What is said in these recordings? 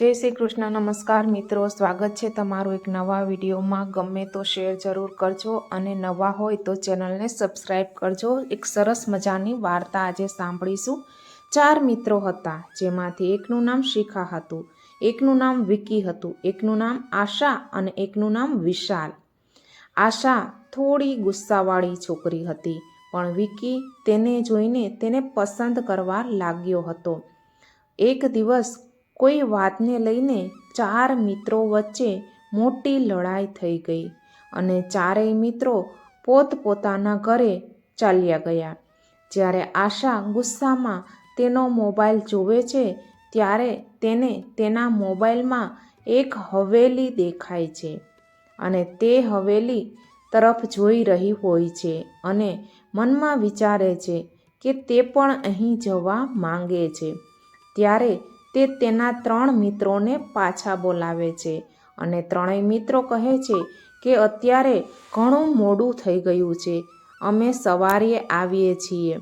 જય શ્રી કૃષ્ણ, નમસ્કાર મિત્રો. સ્વાગત છે તમારું એક નવા વિડીયોમાં. ગમે તો શેર જરૂર કરજો અને નવા હોય તો ચેનલને સબસ્ક્રાઈબ કરજો. એક સરસ મજાની વાર્તા આજે સાંભળીશું. ચાર મિત્રો હતા, જેમાંથી એકનું નામ શિખા હતું, એકનું નામ વિકી હતું, એકનું નામ આશા અને એકનું નામ વિશાલ. આશા થોડી ગુસ્સાવાળી છોકરી હતી, પણ વિકી તેને જોઈને તેને પસંદ કરવા લાગ્યો હતો. એક દિવસ કોઈ વાતને લઈને ચાર મિત્રો વચ્ચે મોટી લડાઈ થઈ ગઈ અને ચારેય મિત્રો પોતપોતાના ઘરે ચાલ્યા ગયા. જ્યારે આશા ગુસ્સામાં તેનો મોબાઈલ જોવે છે, ત્યારે તેને તેના મોબાઈલમાં એક હવેલી દેખાય છે અને તે હવેલી તરફ જોઈ રહી હોય છે અને મનમાં વિચારે છે કે તે પણ અહીં જવા માંગે છે. ત્યારે તે તેના ત્રણ મિત્રોને પાછા બોલાવે છે અને ત્રણેય મિત્રો કહે છે કે અત્યારે ઘણું મોડું થઈ ગયું છે. અમે સવારે આવીએ છીએ.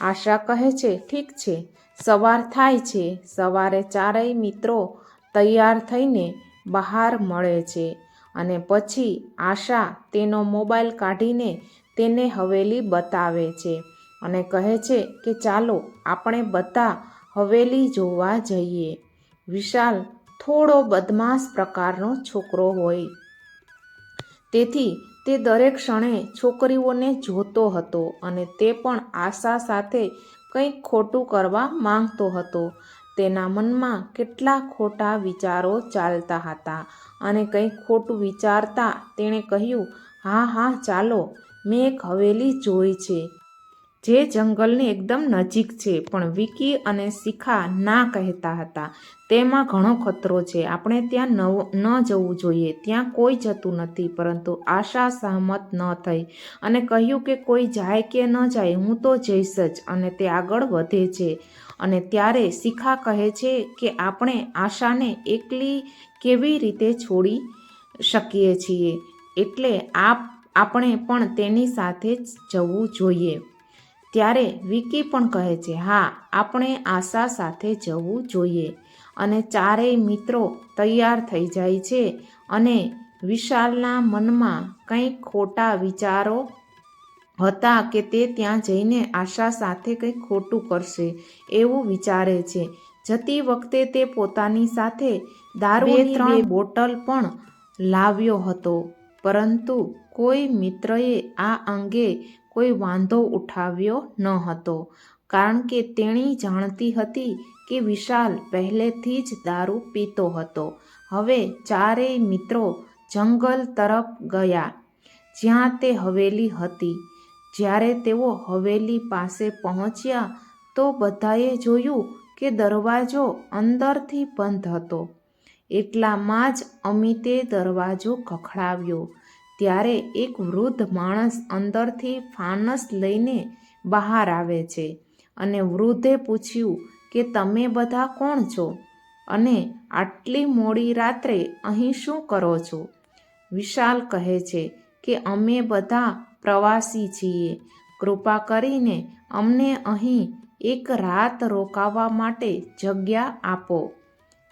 આશા કહે છે, ઠીક છે. સવાર થાય છે. સવારે ચારેય મિત્રો તૈયાર થઈને બહાર મળે છે અને પછી આશા તેનો મોબાઈલ કાઢીને તેને હવેલી બતાવે છે અને કહે છે કે ચાલો, આપણે બધા હવેલી જોવા જઈએ. વિશાલ થોડો બદમાશ પ્રકારનો છોકરો હોય. તેથી તે દરેક ક્ષણે છોકરીઓને જોતો હતો અને તે પણ આશા સાથે કંઈક ખોટું કરવા માંગતો હતો. તેના મનમાં કેટલા ખોટા વિચારો ચાલતા હતા અને કંઈક ખોટું વિચારતા તેણે કહ્યું, હા હા, ચાલો, મેં એક હવેલી જોઈ છે. જે જંગલની એકદમ નજીક છે, પણ વિકી અને શિખા ના કહેતા હતા. તેમાં ઘણો ખતરો છે. આપણે ત્યાં ન જવું જોઈએ. ત્યાં કોઈ જતું નથી, પરંતુ આશા સહમત ન થઈ અને કહ્યું કે કોઈ જાય કે ન જાય, હું તો જઈશ જ અને તે આગળ વધે છે. અને ત્યારે શિખા કહે છે કે આપણે આશાને એકલી કેવી રીતે છોડી શકીએ છીએ? એટલે આપ, આપણે પણ તેની સાથે જ જવું જોઈએ. ત્યારે વિકી પણ કહે છે હા આપણે આશા સાથે જવું જોઈએ અને ચારેય મિત્રો તૈયાર થઈ જાય છે અને વિશાલના મનમાં કંઈક ખોટા વિચારો હતા કે તે ત્યાં જઈને આશા સાથે કંઈક ખોટું કરશે એવું વિચારે છે. જતી વખતે તે પોતાની સાથે દારૂ ત્રણ બોટલ પણ લાવ્યો હતો. પરંતુ કોઈ મિત્રએ આ અંગે કોઈ વાંધો ઉઠાવ્યો ન હતો, કારણ કે તેણી જાણતી હતી કે વિશાલ પહેલેથી જ દારૂ પીતો હતો. હવે ચારેય મિત્રો જંગલ તરફ ગયા, જ્યાં તે હવેલી હતી. જ્યારે તેઓ હવેલી પાસે પહોંચ્યા, તો બધાએ જોયું કે દરવાજો અંદરથી બંધ હતો. એટલામાં જ અમિતે દરવાજો ખખડાવ્યો. ત્યારે એક વૃદ્ધ માણસ અંદરથી ફાનસ લઈને બહાર આવે છે અને વૃદ્ધે પૂછ્યું કે, તમે બધા કોણ છો? અને આટલી મોડી રાત્રે અહીં શું કરો છો? વિશાલ કહે છે કે, અમે બધા પ્રવાસી છીએ. કૃપા કરીને અમને અહીં એક રાત રોકાવા માટે જગ્યા આપો.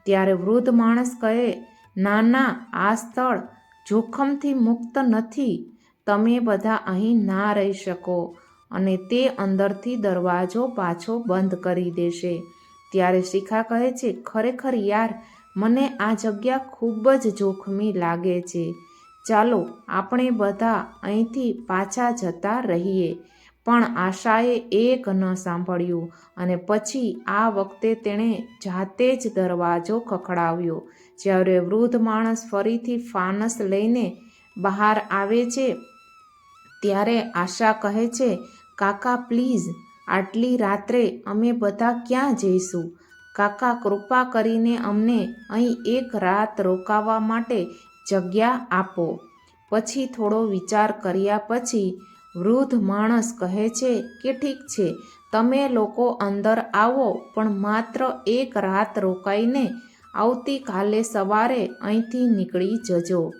ત્યારે વૃદ્ધ માણસ કહે ના ના આ સ્થળ જોખમથી મુક્ત નથી. તમે બધા અહીં ના રહી શકો અને તે અંદરથી દરવાજો પાછો બંધ કરી દેશે. ત્યારે શિખા કહે છે, ખરેખર યાર, મને આ જગ્યા ખૂબ જ જોખમી લાગે છે. ચાલો, આપણે બધા અહીંથી પાછા જતા રહીએ. પણ આશાએ એક ન સાંભળ્યું અને પછી આ વખતે તેણે જાતે જ દરવાજો ખખડાવ્યો. જ્યારે વૃદ્ધ માણસ ફરીથી ફાનસ લઈને બહાર આવે છે, ત્યારે આશા કહે છે, કાકા, પ્લીઝ, આટલી રાત્રે અમે બધા ક્યાં જઈશું? કાકા, કૃપા કરીને અમને અહીં એક રાત રોકાવા માટે જગ્યા આપો. પછી થોડો વિચાર કર્યા પછી વૃદ્ધ માણસ કહે છે કે ઠીક છે, તમે લોકો અંદર આવો, પણ માત્ર એક રાત રોકાઈને આવતીકાલે સવારે અહીંથી નીકળી જજો.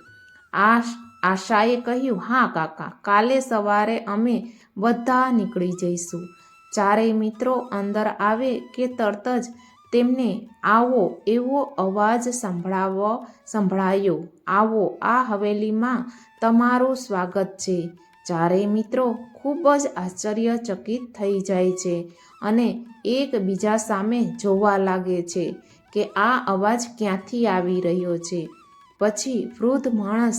આ આશાએ કહ્યું, હા, કાકા, કાલે સવારે અમે બધા નીકળી જઈશું. ચારેય મિત્રો અંદર આવે કે તરત જ તેમને આવો એવો અવાજ સંભળાવો, સંભળાયો. આવો, આ હવેલીમાં તમારું સ્વાગત છે. ચારેય મિત્રો ખૂબ જ આશ્ચર્યચકિત થઈ જાય છે અને એકબીજા સામે જોવા લાગે છે કે આ અવાજ ક્યાંથી આવી રહ્યો છે. પછી વૃદ્ધ માણસ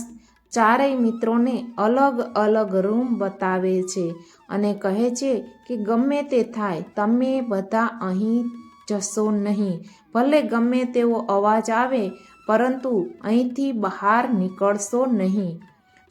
ચારેય મિત્રોને અલગ અલગ રૂમ બતાવે છે અને કહે છે કે ગમે તે થાય, તમે બધા અહીં જશો નહીં. ભલે ગમે તેવો અવાજ આવે, પરંતુ અહીંથી બહાર નીકળશો નહીં.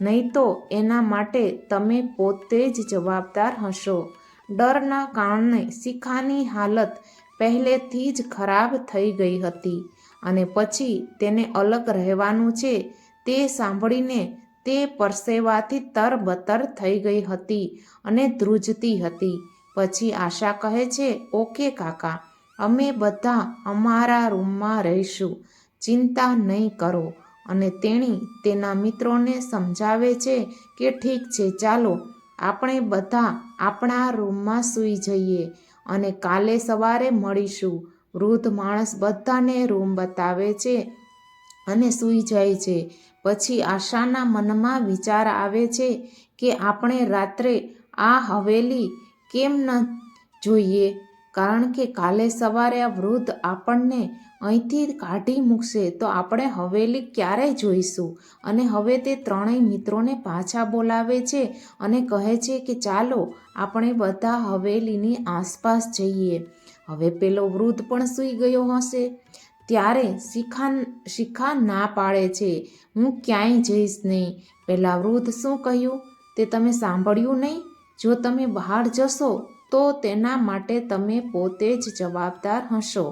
નહીં તો એના માટે તમે પોતે જ જવાબદાર હશો. ડરના કારણે શિખાની હાલત પહેલેથી જ ખરાબ થઈ ગઈ હતી અને પછી તેને અલગ રહેવાનું છે તે સાંભળીને તે પરસેવાથી તરબતર થઈ ગઈ હતી અને ધ્રુજતી હતી. પછી આશા કહે છે, ઓકે કાકા, અમે બધા અમારા રૂમમાં રહીશું. ચિંતા નહીં કરો. અને તેણી તેના મિત્રોને સમજાવે છે કે ઠીક છે, ચાલો આપણે બધા આપણા રૂમમાં સૂઈ જઈએ અને કાલે સવારે મળીશું. વૃદ્ધ માણસ બધાને રૂમ બતાવે છે અને સૂઈ જાય છે. પછી આશાના મનમાં વિચાર આવે છે કે આપણે રાત્રે આ હવેલી કેમ ન જોઈએ? કારણ કે કાલે સવારે આ વૃદ્ધ આપણને અહીંથી કાઢી મૂકશે તો આપણે હવેલી ક્યારે જોઈશું? અને હવે તે ત્રણેય મિત્રોને પાછા બોલાવે છે અને કહે છે કે ચાલો, આપણે બધા હવેલીની આસપાસ જઈએ. હવે પેલો વૃદ્ધ પણ સૂઈ ગયો હશે. ત્યારે શિખા શિખા ના પાડે છે, હું ક્યાંય જઈશ નહીં. પહેલાં વૃદ્ધ શું કહ્યું? તે તમે સાંભળ્યું નહીં? જો તમે બહાર જશો, તો તેના માટે તમે પોતે જ જવાબદાર હશો.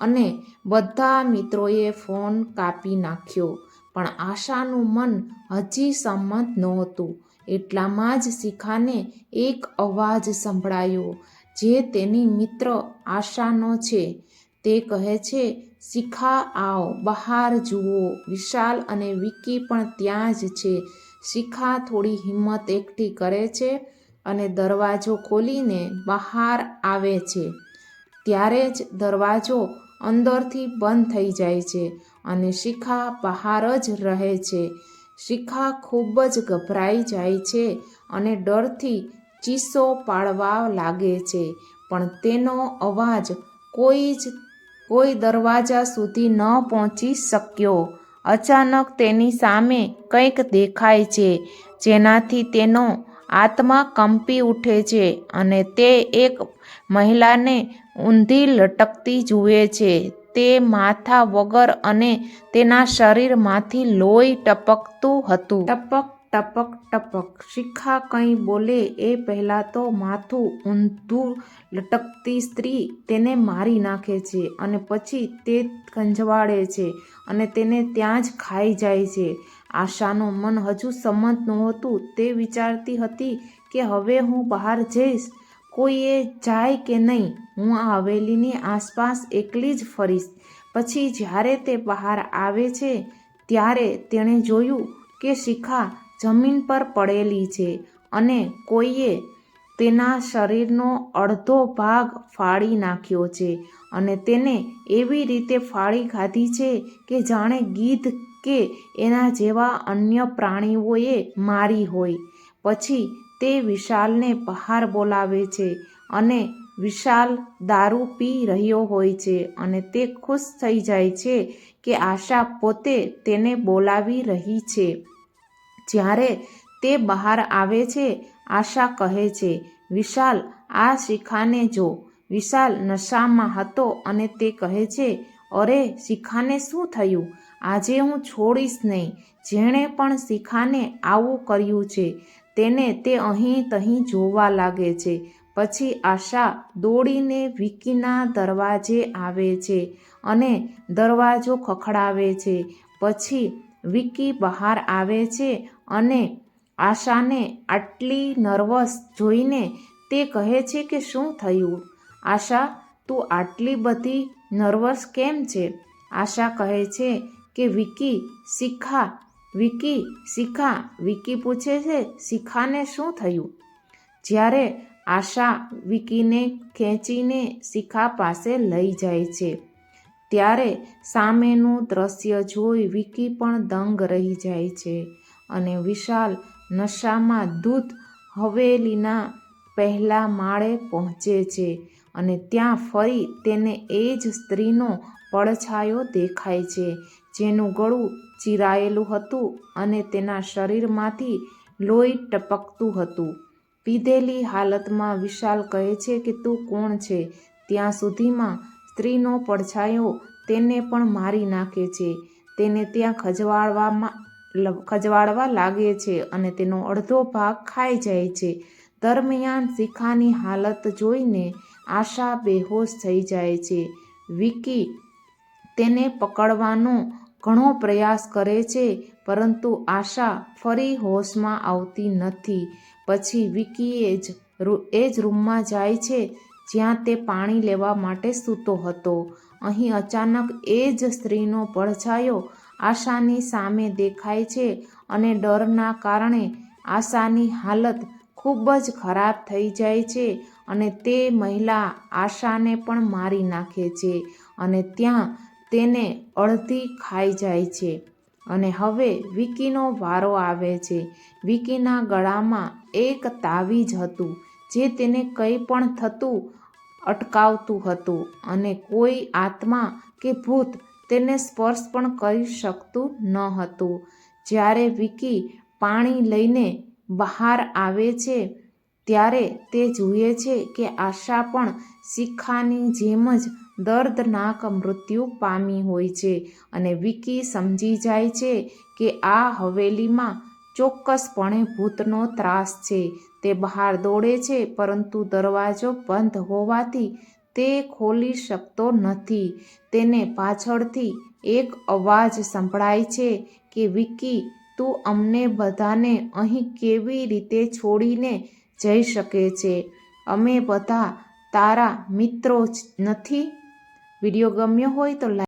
અને બધા મિત્રોએ ફોન કાપી નાખ્યો. પણ આશાનું મન હજી સંમત નહોતું. એટલામાં જ શિખાને એક અવાજ સંભળાયો, જે તેની મિત્ર આશાનો છે. તે કહે છે, શિખા, આવો, બહાર જુઓ. વિશાલ અને વિકી પણ ત્યાં જ છે. શિખા થોડી હિંમત એકઠી કરે છે અને દરવાજો ખોલીને બહાર આવે છે. ત્યારે જ દરવાજો અંદરથી બંધ થઈ જાય છે અને શિખા બહાર જ રહે છે. શિખા ખૂબ જ ગભરાઈ જાય છે અને ડરથી ચીસો પાડવા લાગે છે, પણ તેનો અવાજ કોઈ જ, કોઈ દરવાજા સુધી ન પહોંચી શક્યો. અચાનક તેની સામે કંઈક દેખાય છે, જેનાથી તેનો આત્મા કંપી ઉઠે છે અને તે એક મહિલાને ઊંધી લટકતી જુએ છે. તે માથા વગર અને તેના શરીરમાંથી લોહી ટપકતું હતું. ટપક ટપક ટપક. શિખા કંઈ બોલે એ પહેલાં તો માથું ઊંધું લટકતી સ્ત્રી તેને મારી નાખે છે અને પછી તે ખંજવાળે છે અને તેને ત્યાં જ ખાઈ જાય છે. આશાનું મન હજુ સંમત નહોતું. તે વિચારતી હતી કે હવે હું બહાર જઈશ. કોઈએ જાય કે નહીં? હું આ હવેલીની આસપાસ એકલી જ ફરીશ. પછી જ્યારે તે બહાર આવે છે, ત્યારે તેણે જોયું કે શિખા જમીન પર પડેલી છે અને કોઈએ તેના શરીરનો અડધો ભાગ ફાડી નાખ્યો છે અને તેને એવી રીતે ફાડી ખાધી છે કે જાણે ગીધ કે એના જેવા અન્ય પ્રાણીઓએ મારી હોય. પછી તે વિશાલને બહાર બોલાવે છે અને વિશાલ દારૂ પી રહ્યો હોય છે અને તે ખુશ થઈ જાય છે કે આશા પોતે તેને બોલાવી રહી છે. જ્યારે તે બહાર આવે છે, આશા કહે છે, વિશાલ, આ શિખાને જો. વિશાલ નશામાં હતો અને તે કહે છે, અરે, શિખાને શું થયું? આજે હું છોડીશ નહીં. જેણે પણ શિખાને આવું કર્યું છે, તેને તે અહીં તહીં જોવા લાગે છે. પછી આશા દોડીને વિકીના દરવાજે આવે છે અને દરવાજો ખખડાવે છે. પછી વિકી બહાર આવે છે અને આશાને આટલી નર્વસ જોઈને તે કહે છે કે શું થયું? આશા, તું આટલી બધી નર્વસ કેમ છે? આશા કહે છે કે વિકી શિખા વિકી શિખા, વિકી પૂછે છે, શિખાને શું થયું? જ્યારે આશા વિકીને ખેંચીને શિખા પાસે લઈ જાય છે, ત્યારે સામેનું દ્રશ્ય જોઈ વિકી પણ દંગ રહી જાય છે અને વિશાલ નશામાં દૂધ હવેલીના પહેલા માળે પહોંચે છે અને ત્યાં ફરી તેને એ જ સ્ત્રીનો પડછાયો દેખાય છે જેનું ગળું ચીરાયેલું હતું અને તેના શરીરમાંથી લોહી ટપકતું હતું. પીધેલી હાલતમાં વિશાલ કહે છે કે, તું કોણ છે? ત્યાં સુધીમાં સ્ત્રીનો પડછાયો તેને પણ મારી નાખે છે. તેને ત્યાં ખજવાળવામાં ખજવાળવા લાગે છે અને તેનો અડધો ભાગ ખાઈ જાય છે. દરમિયાન શિખાની હાલત જોઈને આશા બેહોશ થઈ જાય છે. વિકી તેને પકડવાનો ઘણો પ્રયાસ કરે છે, પરંતુ આશા ફરી હોશમાં આવતી નથી. પછી વિકીએ જ એ જ રૂમમાં જાય છે, જ્યાં તે પાણી લેવા માટે સૂતો હતો. અહીં અચાનક એ જ સ્ત્રીનો પડછાયો આશાની સામે દેખાય છે અને ડરના કારણે આશાની હાલત ખૂબ જ ખરાબ થઈ જાય છે અને તે મહિલા આશાને પણ મારી નાખે છે અને ત્યાં તેને અડધી ખાઈ જાય છે. અને હવે વિકીનો વારો આવે છે. વિકીના ગળામાં એક તાવીજ હતું, જે તેને કંઈ પણ થતું અટકાવતું હતું. અને કોઈ આત્મા કે ભૂત તેને સ્પર્શ પણ કરી શકતું ન હતું. જ્યારે વિકી પાણી લઈને બહાર આવે છે, ત્યારે તે જુએ છે કે આશા પણ શિખાની જેમ જ દર્દનાક મૃત્યુ પામી હોય છે અને વિકી સમજી જાય છે કે આ હવેલીમાં ચોક્કસપણે ભૂતનો ત્રાસ છે. તે બહાર દોડે છે, પરંતુ દરવાજો બંધ હોવાથી તે ખોલી શકતો નથી. તેને પાછળથી એક અવાજ સંભળાય છે કે, વિકી, તું અમને બધાને અહીં કેવી રીતે છોડીને જઈ શકે છે? અમે બધા તારા મિત્રો જ નથી? વીડિયો ગમ્યો હોય તો લાઈક